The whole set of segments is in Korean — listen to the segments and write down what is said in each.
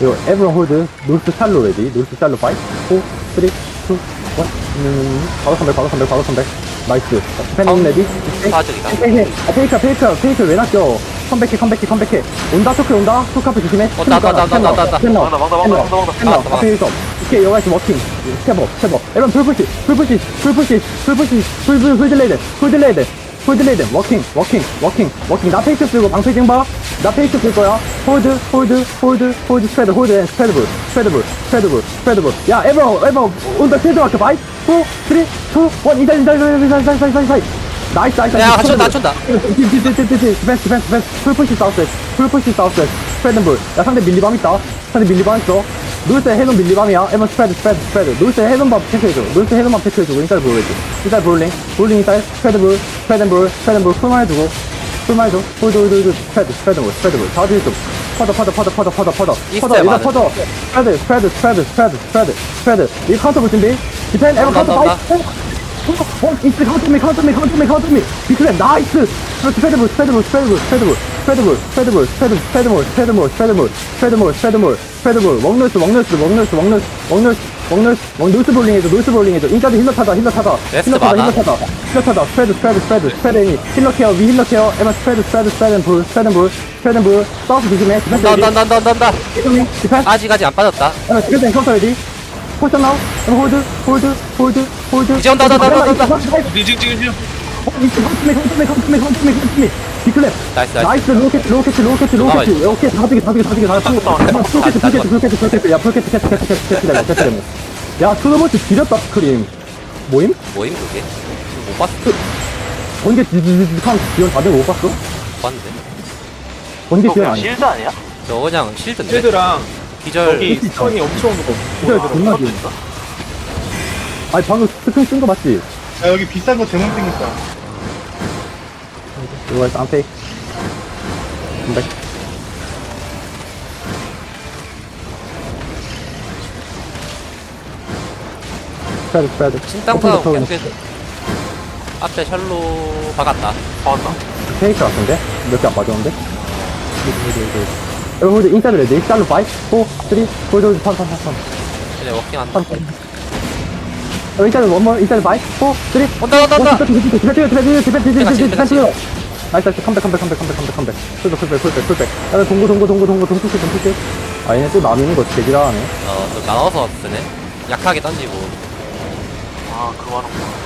이거 에브런 홀드 노스 샬로 레디 노스 샬로 5 4 3 2 1 음, 바로 컴백 바로 컴백 바로 컴백 나이스 팬님 레디 사적이다. 아, 페이크 페이크 페이크 왜 낚여? 컴백해 컴백해 컴백해. 온다 토크 온다. 토크 앞에 조심해. 온다, 온다, 온다, 온다. 펜너 막다, 막다, 막다, 막다, 앞에 있어. 오케이 여기까지 워킹. 스텝업 스텝업. 여러분 풀푸시 풀푸시 풀푸시 풀푸시 풀풀 풀딜레이드 풀딜레이드 풀딜레이드 워킹 워킹 워킹 워킹 나 페이크 쓰고 방패 징봐 나 페이크 쓸 거야. 홀드 홀드 홀드 홀드 스프레드 홀드 앤 스프레드블 스프레드블 스프레드블 스프레드블 야 에버 에버 온더 필드 마크 바이 4 3 2 1 이달 이달 이달 이달 이달 이달 이달. 나이스 나이스 야, 갖춘다, 갖춘다. 디펜스 디펜스 디펜스 풀푸시 사우스 풀푸시 사우스 스프레드블 야 상대 밀리밤 있다. 상대 밀리밤 있어. 노스 헤돈 밀리밤이야. 에번 스프레드 스프레드 스프레드 노스 헤돈밤 체크해줘 노스 헤돈밤 체크해주고 인사이드 볼링 인사이드 볼링. 볼링 인사이드 스프레드블 스프레드블 스프레드블 풀만 해주고 풀만 해줘 홀드 홀드 홀드 스프레드 스프레드블 스프레드블 다들 좀. 퍼더 퍼더 퍼더 퍼더 퍼더 퍼더 퍼더 일단 많은. 퍼더 스프레드 스프레드 스프레드 스프레드 스프레드 스프레드. 이 카운터 볼 준비. 디펜 온다, 카운터 온다, 파이트 어, 이스 카운터 미 카운터 미 카운터 미 카운터 미 비클랩 나이스 스프레드볼 스프레드볼 스프레드볼 스프레드볼 스프레드볼 스프레드볼 스프레드 스프레드볼 스프레드볼 스프레드볼 스프레드볼 스프레드볼 웡너스 웡너스 웡너스 웡너스 웡너스 웡너스 웡너스 볼링 해줘 노스 볼링 해줘 인사드 힐러 타다 힐러 타다 힐러 타다. 힐러 타다 힐러 타다 스프레드 스프레드 스프레드 스프레드 애니 힐러 케어 위 힐러 케어 에마 스프레드 스프레드 스프레드 볼 스프레드 볼 스프레드 볼 온다, 레디 온다, 온다, 온다, 온다. 디펜스 아직, 아직 안 빠졌다. 에마 디펜스 엔카운터 레디 포션 나우 에마 홀드 홀드 홀드 홀드 이제 온다, 온다, 온다, 온다, 온다. 지금 지금 지금 비클랩 나이스, 나이스. 나이스. 로켓 로켓 로켓 로켓. 오케이 다 죽여 다 죽여 다 죽여 다. 죽여 로켓 로켓 로켓 로켓 야 로켓 캐치 캐치 캐치 캐치 캐치 되네 야 투더버스 지렸다 스크림 모임? 뭐임, 그게? 못 봤어. 번개 지지지지한 지원 다들 못 봤어? 못 봤는데. 번개 그냥 아니야? 실드 아니야? 저 그냥 실드인데. 쉴드랑 기절. 여기 스턴이 엄청 존나 지금 아니 방금 스크린 쓴거 맞지? 야, 여기 비싼 거 대문 생겼다. 이거 해서 안페이 컴백 스프레드 스프레드 신땅파 오픈 더 계속해서. 앞에 샬로 박았다. 봤다. 페이크 같은데? 몇 개안 빠졌는데? 여러분 들 인사드려야 돼. 인사로 5, 4, 3, 4, 2, 1, 3, 3, 3, 3. 그래 워킹 안 3. 어, 일단은 원머 일단은 5, 4, 3. 온다 온다 온다. 나이스 나이스. 컴백 컴백 컴백 컴백 컴백 컴백. 풀백 풀백 풀백 풀백. 야 동구 동구 동구 동구 동구 동구 동구 아 얘네 또 남이는 거 제기라 하네. 어또 나눠서 쓰네. 약하게 던지고. 아 그거 하는구나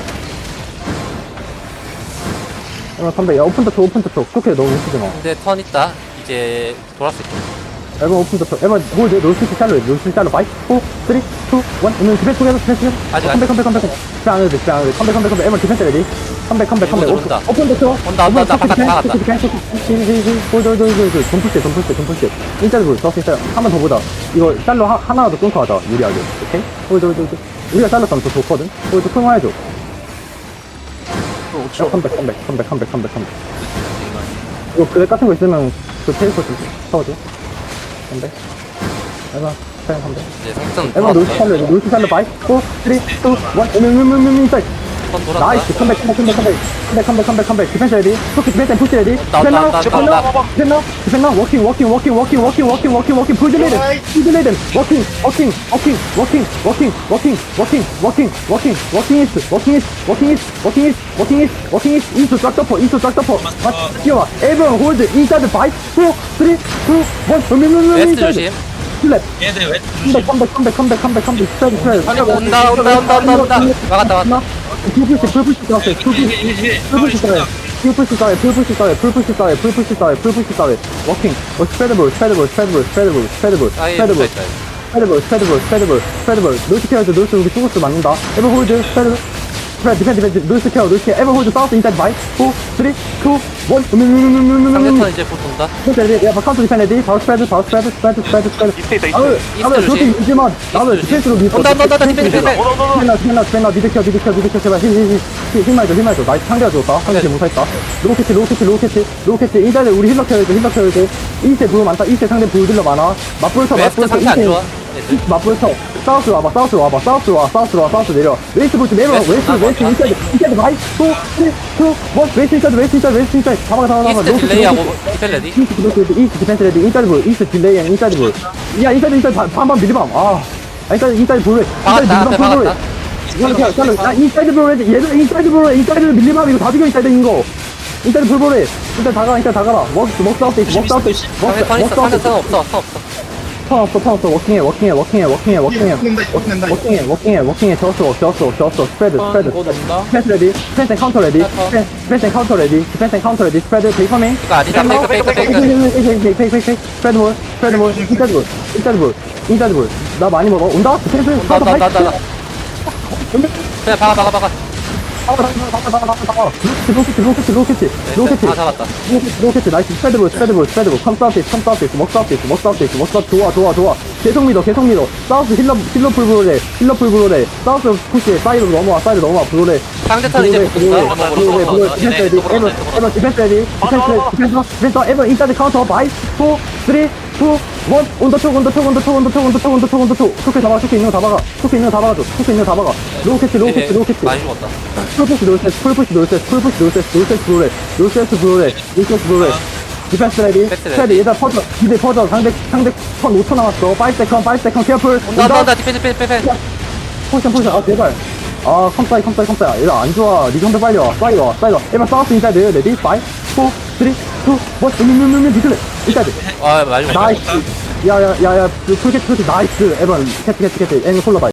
야 컴백 야 오픈 터치 오픈 터치 좋게 너무 웃기지 마 근데 턴 있다. 이제 있다. 에버 오픈 더초 에버 홀드 노스트 샬로 노스트 샬로 5 4 3 2 1 오늘 디펜스 통해서 디펜스 아직, 컴백 컴백 컴백 컴백. 스페 안 해도 돼 스페 안 해도 돼. 컴백 컴백 컴백. 에버 디펜스 레디 컴백 컴백 컴백. 온다. 오픈 더초 온다, 온다, 온다. 바깥, 바깥. 돈 푸시 돈 푸시 인사이드 볼 서스 인사이드 한번 더 보자 이거 샬로 하- 하나라도 끊고 하자 유리하게. 오케이? 홀드 우리가 샬로 싸면 더 좋거든? 홀드 끊어 해줘. 어, 컴백 컴백 컴백 컴백 컴백 컴백. 이거 그래 같은 거 있으면 그 페이커 줄게. 싸워줘. 안 돼. 에바 사양 안 돼. 이제 상점 에마, 놀치 살려, 놀치 살려, 바이. 4, 3, 2, 1, 오면, 오면, 오면, 오면, 사이. 드턴 돌았다. 나이스 컴백 컴백 컴백 컴백 컴백 컴백 컴백 컴백 디펜스 레디 토크 디펜스 푸시 레디 나, 나, 나, 디펜스 나, 나. 디펜스 디펜스 워킹 워킹 워킹 워킹 워킹 워킹 워킹 워킹 풀 딜레이든 풀 딜레이든 워킹 워킹 워킹 워킹 워킹 워킹 워킹 워킹 워킹 워킹 이스 워킹 이스 워킹 이스 워킹 이스 워킹 이스 워킹 이스 인투 쫙 덮어 인투 쫙 덮어 맞 뛰어와 에브런 홀드 인사이드 5 4 3 2 1 음음음음 웨스트 조심. 슬랩 컴백 컴백 컴백 컴백 컴백 컴백 스프레드 스프레드 온다, 온다, 온다, 온다, 온다. 막았다, 막았다. 풀푸시 풀푸시 싸웠어요 풀푸시 싸워요 풀푸시 싸워요 풀푸시 싸워요 풀푸시 싸워요 풀푸시 싸워요 풀푸시 싸워요 워킹 어 스프레드볼 스프레드볼 스프레드볼 스프레드볼 스프레드볼 아예 스프레드볼 붙어있다. 스프레드볼 스프레드볼 스프레드볼 스프레드볼 노스 케어즈 노스 우리 죽었어 맞는다 에버 홀드 스프레드 스 프레드 디펜드 디펜드 노스 케어 노스 케어 에버 홀드 사우스 인사이드 바이 4 3 2 1 상대턴 이제 곧 온다. 야, 바카운트 디펜드 레디 바로 스프레드 바로 스프레드 스프레드 스프레드 스프레드 이스트. 나도 이스트 그렇게 조심. 밀지만 나도 디펜스로 밀 온다, 온다, 온다, 디펜스, 디펜스. 스펜너 스펜너 스펜너 미드 켜 미드 켜 미드 켜 제발 힘 힘 힘힘 말줘 힘 말줘 나이스 상대가 좋다 상대 못했다 로켓 로켓 로켓 로켓 인자들 우리 힐러 켜야 돼 힐러 켜야 돼 이세 부여 많다. 이세 상대 부여 딜러 많아. 맞불 쳐 웨스트 맞불 쳐. 상태 안 좋아. 애들. 맞불 쳐 사우스 와봐 사우스 와봐 사우스 와 사우스 와 사우스 내려. 웨이스 볼트 내려 웨이스 아, 웨이스 아, 인사이드 인사이드 2 3 2 1 웨이스 인사이드 웨이스 인사이드 웨이스 인사이드. 잡아가 잡아가 이스트 딜레이하고 디펜 레디? 이스트 디펜스 레디 이스트 디펜스 레디 인사이드 볼 이스트 딜레이 앤 인사이드 볼야 인사이드 인사이드 반- 반반 미리밤 아. 아, 인사이드 인사이드 볼래 인사이드 이거 그냥 저는 나 인사이드 볼래 얘들 인사이드 볼래 인사이드 밀리밤 이거 다 죽여 인사이드 인거. 볼 볼래 일단 다가라 일단 다가라 먹스 먹스 아웃 먹스 아웃 턴 있어 상대 턴 없어 턴 없어 턴 없어 턴 없어 워킹해 워킹해 워킹해 워킹해 워킹해. 워킹해 워킹해 워킹해. 저었어 저었어 저었어 스프레드 스프레드. 곧 온다. 디펜스 레디 앤 카운터 레디 앤 카운터 레디 앤 카운터 레디. 스프레드 베이커밍. 이거 아니다. 페이크 페이크 페이크 스프레드 볼 스프레드 볼. 인사이드 볼 인사이드 볼 인사이드 볼나 많이 먹어. 온다. 온다 온다 온다 온다. 그냥 박아 박아 박아 로켓 로켓 로켓 로켓 다 잡았다. 로켓 나이스. 스프레드볼 스프레드볼 스프레드볼. 컴 사우스 컴 사우스 먹 사우스 먹 사우스. 먹 사우스 좋아 좋아 좋아 계속 믿어 계속 믿어 사우스 힐러 힐러 풀 브로레 힐러 풀 브로레 사우스 푸시 사이드로 넘어와 사이드 넘어와 브로레 상대 턴 이제 브로레 브로레 디펜스 레디 에버 에버 디펜스 레디 디펜스 디펜스 디펜스 에버 인사이드 카운터 바이 4 3 2 1 온더 쪽 온더 쪽 온더 쪽 온더 쪽 온더 쪽 온더 쪽 온더 쪽 초크 잡아 초크 있는 거 잡아가 초크 있는 거 잡아가줘 초크 있는 거 잡아가 로켓 로켓 로켓 많이 죽었다 풀푸시 놀세스 풀푸시 놀세스 풀푸시 놀세스 놀세스 브로레 놀세스 브로레 놀세스 브로레 디펜스 레디. 디펜스 레디. 얘들아 퍼져. 기대 퍼져. 상대 상대 턴 5초 남았어. 5 세컨 5 세컨 케어풀 온다 온다. 온다. 디펜 디펜 디펜 포션 포션. 아 제발. 아 컴사이 컴사이 컴사이. 얘들아 안 좋아. 리전드 빨리 와. 빨리 와. 빨리 와. 에바 사우스 인사이드. 레디. 5 4 3 2 1 음음음음 디클레 인사이드. 아 죽었다 나이스. 야야야야. 풀캐치 풀캐치 나이스. 에반 캐치 캐치 캐치. 앵 콜라 바이